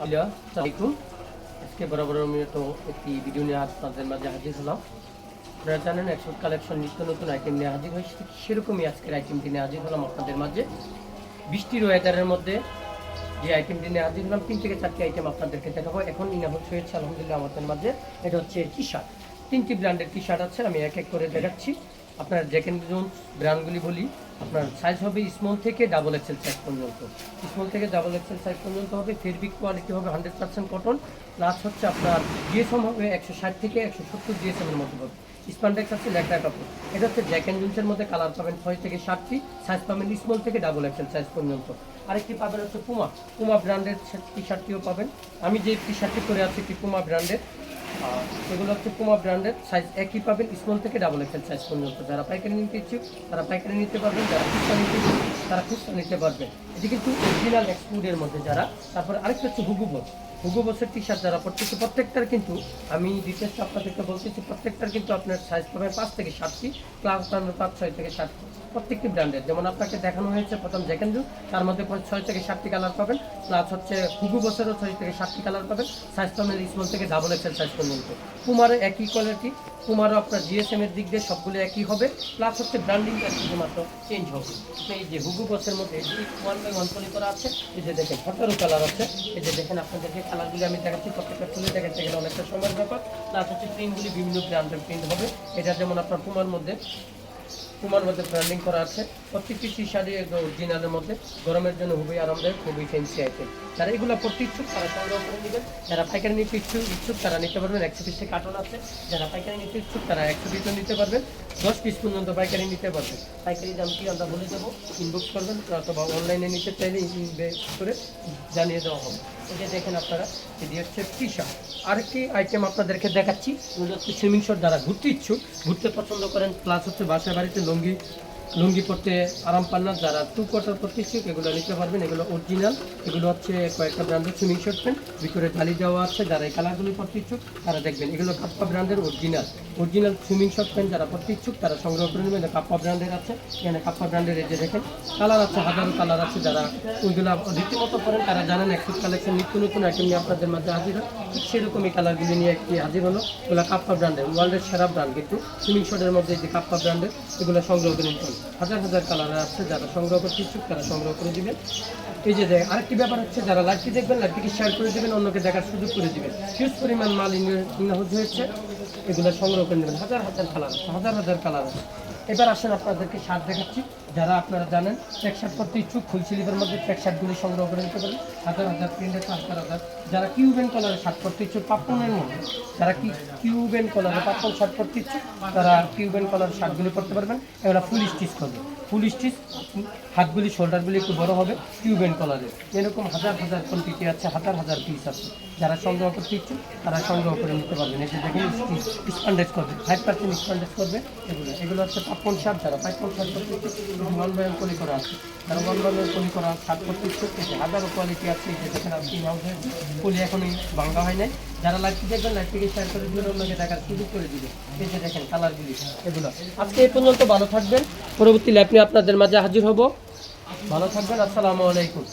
আসসালামাইকুম আজকে বরাবর তো একটি ভিডিও নিয়ে আপনাদের মাঝে হাজির হলাম। আপনারা জানেন কালেকশন নিত্য নতুন আইটেম নিয়ে হাজির হয়েছে। সেরকমই আজকের আইটেমটি নিয়ে হাজির হলাম আপনাদের মাঝে। বৃষ্টির ওয়েদারের মধ্যে যে আইটেমটি নিয়ে হাজির হলাম, তিন থেকে চারটি আইটেম আপনাদেরকে দেখাবো। এখন ইনাহত হয়েছে, আলহামদুলিল্লাহ আমাদের মাঝে। এটা হচ্ছে টি শার্ট তিনটি ব্র্যান্ডের টি শার্ট আছে, আমি এক এক করে দেখাচ্ছি। আপনার জ্যাক অ্যান্ড জোন্স ব্র্যান্ডগুলি বলি, আপনার সাইজ হবে স্মল থেকে ডাবল এক্সেল সাইজ পর্যন্ত। স্মল থেকে ডাবল এক্সেল সাইজ পর্যন্ত হবে ফেব্রিক কোয়ালিটি হবে হান্ড্রেড পার্সেন্ট কটন প্লাস হচ্ছে আপনার জিএসএম হবে একশো ষাট থেকে একশো সত্তর জিএসএম এর মধ্যে হবে। স্পান্ডেক্স আছে লেখা কাপড়। এটা হচ্ছে জ্যাক অ্যান্ড জোন্সের মধ্যে কালার পাবেন ছয় থেকে সাতটি সাইজ পাবেন স্মল থেকে ডাবল এক্সেল সাইজ পর্যন্ত। আরেকটি পাবেন হচ্ছে পুমা পুমা ব্র্যান্ডের টি শার্টটিও পাবেন। আমি যে টি শার্টটি করে আছি এটি পুমা ব্র্যান্ডের এগুলো হচ্ছে পুমা ব্র্যান্ডের সাইজ একই পাবেন স্মল থেকে ডাবল এক্সেল সাইজ পর্যন্ত। যারা পাইকারি নিতে ইচ্ছুক, তারা পাইকারি নিতে পারবেন, যারা খুচরা নিতে ইচ্ছুক, তারা খুচরা নিতে পারবেন। এটি কিন্তু অরিজিনাল এক্সপোর্টের মধ্যে যারা, তারপরে আরেকটা হচ্ছে হুগু বস হুগু বসের টি শার্ট যারা পড়তেছে প্রত্যেকটার কিন্তু, আমি ডিটেলসটা আপনাদেরকে বলতেছি, প্রত্যেকটার কিন্তু আপনার সাইজ পাবেন পাঁচ থেকে সাতটি ক্লাস পাবেন পাঁচ, ছয় থেকে সাতটি প্রত্যেকটি ব্র্যান্ডের যেমন আপনাকে দেখানো হয়েছে প্রথম জ্যাকেন্ডু তার মধ্যে ছয় থেকে সাতটি কালার পাবেন প্লাস হচ্ছে হুগু বসেরও ছয় থেকে সাতটি কালার পাবেন সাইজ পাবেন স্মল থেকে ডাবল এক্সেল সাইজ পর্যন্ত। কুমারও একই কোয়ালিটি কুমারও আপনার জিএসএম এর দিক দিয়ে সবগুলো একই হবে প্লাস হচ্ছে ব্র্যান্ডিংটা শুধুমাত্র চেঞ্জ হবে। এই যে হুগু বসের মধ্যে ওয়ান বাই ওয়ান করা আছে, এই যে দেখেন, সতেরো কালার আছে, এই যে দেখেন আপনাদেরকে কালারগুলি আমি দেখাচ্ছি, প্রত্যেকটা তুলে দেখাচ্ছি এখানে অনেকটা সময়ের ব্যাপার। প্লাস হচ্ছে প্রিন্টগুলি বিভিন্ন ব্র্যান্ডের প্রিন্ট হবে। এটা যেমন আপনার পুমার মধ্যে পুমার মধ্যে ব্র্যান্ডিং করা আছে। প্রত্যেকটি টি শাড়ি অরিজিনালের মধ্যে গরমের জন্য খুবই আরামদায়ক খুবই ফেন্সি আইটেম যারা এগুলো পড়তে ইচ্ছুক, তারা সংগ্রহ করে নেবেন। যারা পাইকারি নিতে ইচ্ছুক ইচ্ছুক, তারা নিতে পারবেন। একশো পিস কার্টন আছে। যারা পাইকারি নিতে ইচ্ছুক, তারা একশো পিসও নিতে পারবেন। দশ পিস পর্যন্ত পাইকারি নিতে পারবেন। পাইকারি দাম কি আমরা বলে দেবো? ইনবক্স করবেন অথবা অনলাইনে নিতে চাইলে করে জানিয়ে দেওয়া হবে। এটা দেখেন আপনারা, এটি হচ্ছে টি শার্ট আরেকটি আইটেম আপনাদেরকে দেখাচ্ছি সুইমিং শট যারা ঘুরতে ইচ্ছুক, ঘুরতে পছন্দ করেন প্লাস হচ্ছে বাসায়, বাড়িতে লুঙ্গি লুঙ্গি পরতে আরাম পান না, যারা টু কোয়ার্টার পরতে ইচ্ছুক, এগুলো নিতে পারবেন, এগুলো অরিজিনাল এগুলো হচ্ছে কয়েকটা ব্র্যান্ডের সুইমিং শর্ট প্যান্ট ভিতরে ঢালি দেওয়া আছে, যারা এই কালারগুলি পরতে ইচ্ছুক, তারা দেখবেন, এগুলো কাপ্পা ব্র্যান্ডের original original swimming short pant যারা পরতে ইচ্ছুক, তারা সংগ্রহ করে নেবেন। কাপ্পা ব্র্যান্ডের আছে। এখানে কাপ্পা ব্র্যান্ডের এই যে দেখেন, কালার আছে, হাজারো কালার আছে যারা ওইগুলো রীতিমতো পরেন, তারা জানেন একটু কালেকশন নিত্য নতুন আইটেম নিয়ে আপনাদের মাঝে হাজির হয়। ঠিক সেরকম এই কালারগুলি নিয়ে একটি হাজির হলো। এগুলো কাপ্পা ব্র্যান্ডের, ওয়ার্ল্ডের সেরা ব্র্যান্ড কিন্তু সুইমিং শটের মধ্যে যে কাপ্পা ব্র্যান্ডের, এগুলো সংগ্রহ করে নিতে হাজার হাজার কালার আছে যারা সংগ্রহ করতে ইচ্ছুক, তারা সংগ্রহ করে দিবেন। এই যে দেখ আরেকটি ব্যাপার হচ্ছে, যারা লাইভটি দেখবেন, লাইভটিকে শেয়ার করে দেবেন, অন্যকে দেখার সুযোগ করে দিবেন। হিউজ পরিমাণ মাল ইনহাউজ হয়েছে। এগুলো সংগ্রহ করে নেবেন হাজার হাজার কালার আছে, হাজার হাজার কালার আছে। এবার আসেন আপনাদেরকে শার্ট দেখাচ্ছি। যারা আপনারা জানেন চেক শার্ট করতে ইচ্ছুক ফুল স্লিভের মধ্যে চেক শার্টগুলি সংগ্রহ করে নিতে পারেন। হাজার হাজার প্রিন্টের হাজার হাজার যারা কিউবেন কলারে শার্ট করতে ইচ্ছুক পাপ্পনের মধ্যে যারা কি কিউবেন কলারে পাপ্পন শার্ট করতে ইচ্ছুক, তারা কিউবেন কলারের শার্টগুলি করতে পারবেন। এগুলো ফুল স্টিচ করবে। ফুল স্টিচ, হাতগুলি, শোল্ডারগুলি একটু বড় হবে টিউবেন কলারের। এরকম হাজার হাজার কোয়ান্টিটি আছে, হাজার হাজার পিস আছে। যারা সংগ্রহ করতে ইচ্ছুক, তারা সংগ্রহ করে নিতে পারবেন। যে দেখেন স্পান্ডেজ করবে ফাইভ পার্সেন্ট স্পান্ডেজ করবে এগুলো। এগুলো হচ্ছে পাপন শার্ট যারা পাইপন শার্ট করতে ইচ্ছুক ওয়ান বাই পলি করা আছে। যারা ওয়ান বাই কলি করা শার্ট করতে ইচ্ছুক যে হাজারো কোয়ালিটি আছে যে দেখেন আপনি হাউস হয়েছে পলি এখনই ভাঙ্গা হয় নাই। যারা লাইভটি দেখবেন লাইভটিকে শেয়ার করে দিবেন অন্যকে দেখার সুযোগ করে দিবে যে দেখেন কালারগুলি এগুলো। আজকে এই পর্যন্ত ভালো থাকবেন। পরবর্তী লাইভ নিয়ে আপনাদের মাঝে হাজির হব। ভালো থাকবেন আসসালামু আলাইকুম।